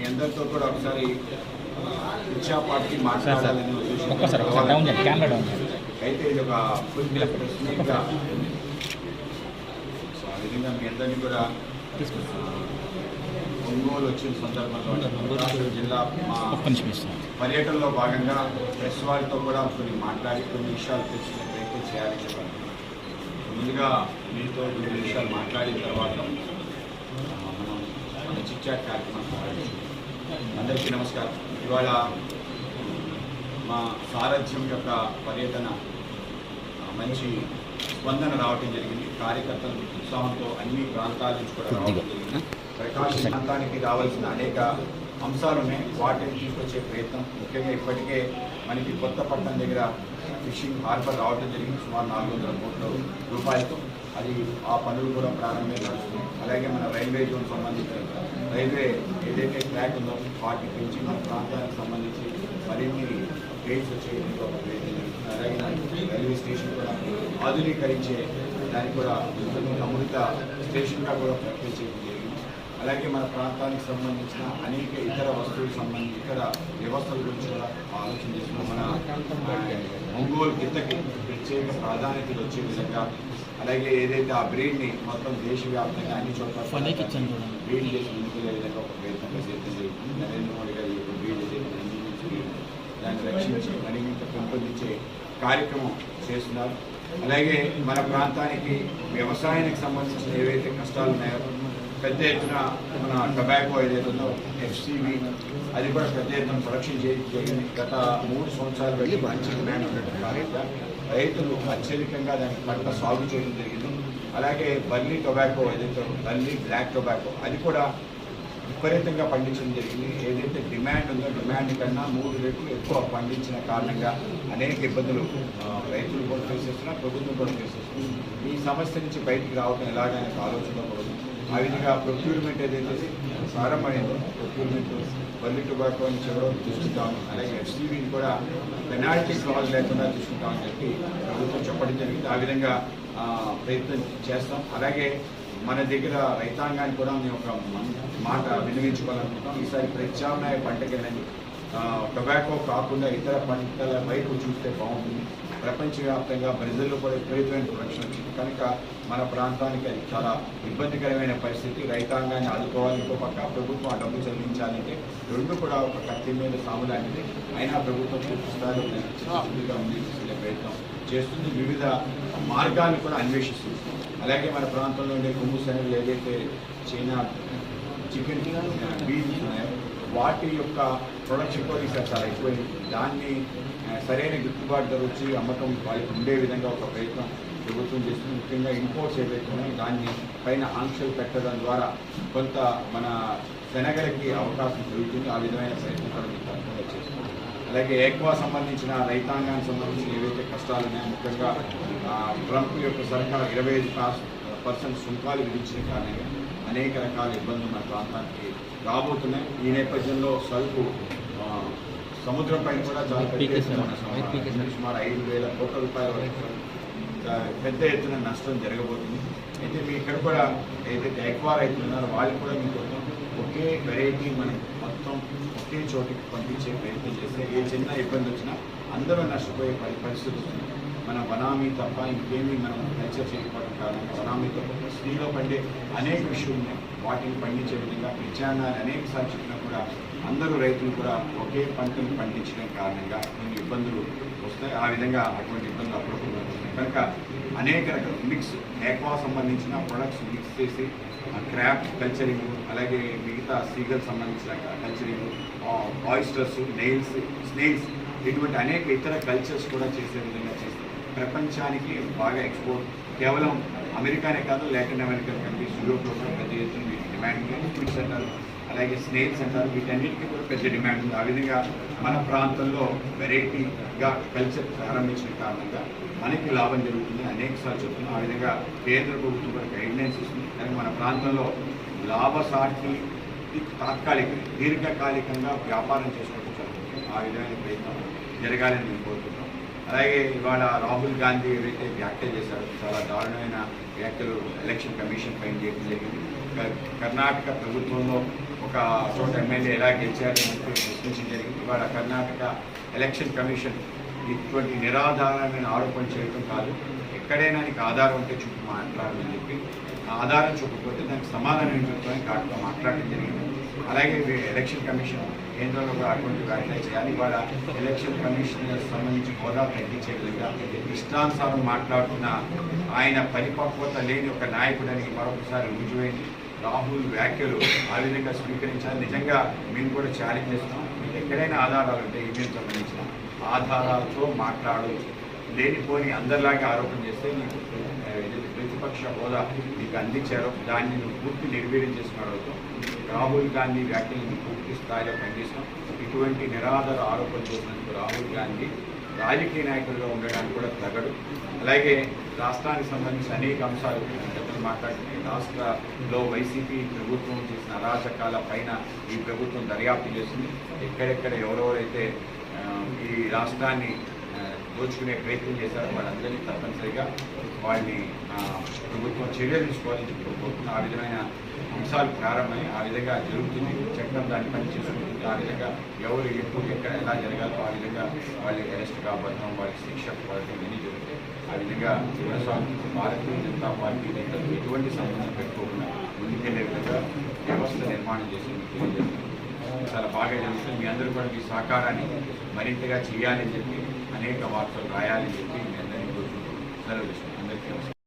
మీ అందరితో కూడా ఒకసారి మాట్లాడాలని కెమెరా డౌన్ చేయండి అయితే ఇది ఒక ఫుల్ సో ఆ విధంగా మీ అందరినీ కూడా ఒంగోలు వచ్చిన సందర్భంలో జిల్లా పర్యటనలో భాగంగా ప్రెస్ వారితో కూడా కొన్ని మాట్లాడి కొన్ని విషయాలు తెలుసుకునే ప్రయత్నం చేయాలని చెప్పాను ముందుగా మీతో కొన్ని విషయాలు మాట్లాడిన తర్వాత మనం మన చిట్చాట్ కార్యక్రమం ప్రారంభించాం. అందరికీ నమస్కారం. ఇవాళ మా సారథ్యం యొక్క పర్యటన మంచి స్పందన రావటం జరిగింది. కార్యకర్తలు ఉత్సాహంతో అన్ని ప్రాంతాల నుంచి కూడా రావడం జరిగింది. ప్రకాశం ప్రాంతానికి రావాల్సిన అనేక అంశాలు ఉన్నాయి వాటిని తీసుకొచ్చే ప్రయత్నం. ముఖ్యంగా ఇప్పటికే మనకి కొత్తపట్నం దగ్గర ఫిషింగ్ హార్బర్ రావడం జరిగింది. సుమారు నాలుగు వందల కోట్ల రూపాయలతో. అది ఆ పనులు కూడా ప్రారంభమై అలాగే మన రైల్వే జోన్ సంబంధించిన రైల్వే ఏదైతే ట్రాక్ ఉందో వాటి పెంచి మన ప్రాంతానికి సంబంధించి మరిన్ని గేట్స్ వచ్చే ఒక ప్రయత్నం అలాగే రైల్వే స్టేషన్ కూడా ఆధునీకరించే దానికి కూడా అమృత స్టేషన్గా కూడా ప్రకటించేది జరిగింది. అలాగే మన ప్రాంతానికి సంబంధించిన అనేక ఇతర వస్తువులకు సంబంధించి ఇతర వ్యవస్థల గురించి కూడా ఆలోచన చేసిన మన ఒంగోలు గిత్తకి ప్రత్యేక ప్రాధాన్యతలు వచ్చే విధంగా అలాగే ఏదైతే ఆ బ్రీడ్ని మొత్తం దేశవ్యాప్తంగా అన్ని చోట్ల. బ్రీడ్ చేసి ముందుకెళ్ళే విధంగా ఒక ప్రయత్నం చేస్తే జరుగుతుంది. నరేంద్ర మోడీ గారి యొక్క బ్రీడ్ అందించి దాన్ని రక్షించి మరింత పెంపొందించే కార్యక్రమం చేస్తున్నారు. అలాగే మన ప్రాంతానికి వ్యవసాయానికి సంబంధించిన ఏవైతే కష్టాలు ఉన్నాయో పెద్ద ఎత్తున మన టొబాకో ఏదైతే ఉందో ఎఫ్సివి అది కూడా పెద్ద ఎత్తున ప్రొడక్షన్ చేయడం జరిగింది గత మూడు సంవత్సరాలు వెళ్ళి మంచి డిమాండ్ ఉన్నటువంటి కారణంగా రైతులు అత్యధికంగా దానికి పంట సాగు చేయడం జరిగింది. అలాగే బర్లీ టొబాకో ఏదైతే బర్లీ బ్లాక్ టొబాకో అది కూడా విపరీతంగా పండించడం జరిగింది. ఏదైతే డిమాండ్ ఉందో డిమాండ్ కన్నా మూడు రెట్లు ఎక్కువ పండించిన కారణంగా అనేక ఇబ్బందులు రైతులు కూడా ఫేస్ చేస్తున్నారు ప్రభుత్వం కూడా ఫేస్ చేస్తున్నారు. ఈ సమస్య నుంచి బయటికి రావడం ఎలాగనే ఆలోచన కూడా ఆ విధంగా ప్రొక్యూర్మెంట్ ఏదైతే ప్రారంభమైంది ప్రొక్యూర్మెంట్ పల్లి టొబాకో నుంచి కూడా తీసుకుంటాం అలాగే ఎస్టీవీని కూడా పెనాల్టీ క్లాజ్ లేకుండా తీసుకుంటామని చెప్పి ప్రభుత్వం చెప్పడం జరిగింది. ఆ విధంగా ప్రయత్నం చేస్తాం. అలాగే మన దగ్గర రైతాంగాన్ని కూడా మేము ఒక మాట వినియోగించుకోవాలనుకుంటాం ఈసారి ప్రత్యామ్నాయ పంటకెళ్ళండి టొబాకో కాకుండా ఇతర పంటల వైపు చూస్తే బాగుంటుంది. ప్రపంచవ్యాప్తంగా బ్రెజిల్లో కూడా విపరీతమైన ప్రొడక్షన్ వచ్చింది. కనుక మన ప్రాంతానికి అది చాలా ఇబ్బందికరమైన పరిస్థితి. రైతాంగాన్ని ఆదుకోవాలి ఇంకో పక్క ప్రభుత్వం ఆ డబ్బు చెల్లించాలంటే రెండు కూడా ఒక కత్తి మీద సాము లాంటిది. అయినా ప్రభుత్వం పూర్తి స్థాయిలో ఉంది ప్రయత్నం చేస్తుంది. వివిధ మార్గాలు కూడా అన్వేషిస్తుంది. అలాగే మన ప్రాంతంలో ఉండే కొమ్ము శనగలు ఏదైతే చైనా చికెన్ బీన్స్ ఉన్నాయో వాటి యొక్క ప్రొడక్షన్ కూడా ఇక్కడ చాలా ఎక్కువైంది. దాన్ని సరైన గిట్టుబాటు ధర వచ్చి అమ్మకం వాళ్ళకి ఉండే విధంగా ఒక ప్రయత్నం ప్రభుత్వం చేస్తుంది. ముఖ్యంగా ఇంపోర్ట్స్ ఏవైతే ఉన్నాయో దాన్ని పైన ఆంక్షలు పెట్టడం ద్వారా కొంత మన శనగలకి అవకాశం జరుగుతుంది ఆ విధమైన ప్రయత్నం తప్పకుండా చేస్తుంది. అలాగే ఏక్వా సంబంధించిన రైతాంగానికి సంబంధించిన ఏవైతే కష్టాలు ఉన్నాయో ముఖ్యంగా ఆ, ట్రంప్ యొక్క సర్కార్ ఇరవై ఐదు పర్సెంట్ సుంకాలు విధించిన కారణంగా అనేక రకాల ఇబ్బందులు మన ప్రాంతానికి రాబోతున్నాయి. ఈ నేపథ్యంలో సరుకు ఆ, సముద్రం పైన కూడా చాలా సుమారు ఐదు వేల కోట్ల రూపాయల వరకు పెద్ద ఎత్తున నష్టం జరగబోతుంది. అయితే మీ ఇక్కడ కూడా ఏదైతే ఎక్కువ రైతులు ఉన్నారో వాళ్ళు కూడా మీకు ఒకే వెరైటీ మనం మొత్తం ఒకే చోటికి పంపించే ప్రయత్నం చేస్తే ఏ చిన్న ఇబ్బంది వచ్చినా అందరూ నష్టపోయే పరి- పరిస్థితి వస్తుంది. మన బనామీ తప్ప ఇంకేమీ మనం కల్చర్ చేయకపోవడం కారణంగా వనామీ తప్ప స్త్రీలో పండే అనేక విషయాలు ఉన్నాయి. వాటిని పండించే విధంగా ప్రత్యామ్నాయాలు అనేక సార్లు చెప్పినా కూడా అందరూ రైతులు కూడా ఒకే పంటను పండించడం కారణంగా కొన్ని ఇబ్బందులు వస్తాయి. ఆ విధంగా అటువంటి ఇబ్బందులు అప్పుడప్పుడు వస్తున్నాయి కనుక అనేక రకాల మిక్స్ ఏక్వా సంబంధించిన ప్రొడక్ట్స్ మిక్స్ చేసి క్రాప్ కల్చరింగ్ అలాగే మిగతా సీగల్ సంబంధించిన కల్చరింగ్ ఆయిస్టర్స్ నెయిల్స్ స్నేల్స్ ఇటువంటి అనేక ఇతర కల్చర్స్ కూడా చేసే విధంగా ప్రపంచానికి బాగా ఎక్స్పోర్ట్ కేవలం అమెరికానే కాదు లాటిన్ అమెరికన్ కంట్రీస్ యూరోప్లో కూడా పెద్ద ఎత్తున డిమాండ్ ఉంది ఫుడ్స్ అంటారు అలాగే స్నేక్స్ అంటారు వీటన్నిటికీ కూడా పెద్ద డిమాండ్ ఉంది. ఆ విధంగా మన ప్రాంతంలో వెరైటీగా కల్చర్ ప్రారంభించిన కారణంగా మనకి లాభం జరుగుతుంది. అనేక సార్లు చెప్తున్నాం ఆ విధంగా కేంద్ర ప్రభుత్వం కూడా గైడ్లైన్స్ ఇస్తుంది. కానీ మన ప్రాంతంలో లాభసాటి తాత్కాలిక దీర్ఘకాలికంగా వ్యాపారం చేసుకోవడం జరుగుతుంది. ఆ విధమైన ప్రయత్నం జరగాలని నేను కోరుకుంటున్నాం. అలాగే ఇవాళ రాహుల్ గాంధీ ఏవైతే వ్యాఖ్యలు చేశారో చాలా దారుణమైన వ్యాఖ్యలు ఎలక్షన్ కమిషన్ పైన చేయడం జరిగింది. క- కర్ణాటక ప్రభుత్వంలో ఒక చోట ఎమ్మెల్యే ఎలా గెలిచారని ప్రశ్నించడం జరిగింది. ఇవాళ కర్ణాటక ఎలక్షన్ కమిషన్ ఇటువంటి నిరాధారమైన ఆరోపణ చేయడం కాదు. ఎక్కడైనా నీకు ఆధారం ఉంటే చూపు మాట్లాడమని చెప్పి ఆధారం చూపకపోతే దానికి సమాధానం ఏం చెప్తామని మాట్లాడడం జరిగింది. అలాగే ఎలక్షన్ కమిషన్ కేంద్రంలో కూడా అటువంటి వ్యాఖ్యలు చేయాలి. ఇవాళ ఎలక్షన్ కమిషన్ సంబంధించి హోదా తగ్గించే విధంగా ఇష్టానుసారం మాట్లాడుతున్న ఆయన పరిపక్వత లేని ఒక నాయకుడని మరొకసారి రుజువైంది. రాహుల్ వ్యాఖ్యలు ఆ విధంగా స్వీకరించాలి. నిజంగా మేము కూడా ఛాలెంజ్ చేస్తాం మీకు ఎక్కడైనా ఆధారాలు ఉంటే ఈమెయిల్ సంబంధించిన ఆధారాలతో మాట్లాడు లేనిపోని అందరిలాగా ఆరోపణ చేస్తే నీకు ప్రతిపక్ష హోదా నీకు అందించారో దాన్ని నువ్వు పూర్తి నిర్వీర్యం చేసుకున్నాడు రాహుల్ గాంధీ వ్యాఖ్యలను పూర్తి స్థాయిలో ఖండిస్తాం. ఇటువంటి నిరాధార ఆరోపణలు చేసినందుకు రాహుల్ గాంధీ రాజకీయ నాయకులుగా ఉండడానికి కూడా తగడు. అలాగే రాష్ట్రానికి సంబంధించిన అనేక అంశాలు గతంలో మాట్లాడుతున్నాయి రాష్ట్రంలో వైసీపీ ప్రభుత్వం చేసిన అరాచకాల పైన ఈ ప్రభుత్వం దర్యాప్తు చేసింది. ఎక్కడెక్కడ ఎవరెవరైతే ఈ రాష్ట్రాన్ని దోచుకునే ప్రయత్నం చేశారో వాళ్ళందరినీ తప్పనిసరిగా వాళ్ళని ప్రభుత్వం చర్యలు తీసుకోవాలని చెప్పి కోరుతున్నాం ఆ విధమైన అంశాలు ప్రారంభమై ఆ విధంగా జరుగుతుంది. చట్టం దాన్ని పనిచేసుకుంటుంది ఆ విధంగా ఎవరు ఎప్పుడు ఎక్కడ ఎలా జరగాలో ఆ విధంగా వాళ్ళు అరెస్ట్ కాబోతున్నాం వాళ్ళకి శిక్ష పడటం ఇవన్నీ జరుగుతాయి ఆ విధంగా కొనసాగుతుంది భారతీయ జనతా పార్టీ నేతలు ఎటువంటి సంబంధం పెట్టుకోకుండా ముందుకెళ్ళే విధంగా వ్యవస్థ నిర్మాణం చేసి మీకు చాలా బాగా జరుగుతుంది. మీ అందరూ కూడా మీ సహకారాన్ని మరింతగా చేయాలని చెప్పి అనేక వార్తలు రాయాలని చెప్పి మీ అందరినీ కోరుకుంటూ సెలవు అందరికీ నమస్కారం.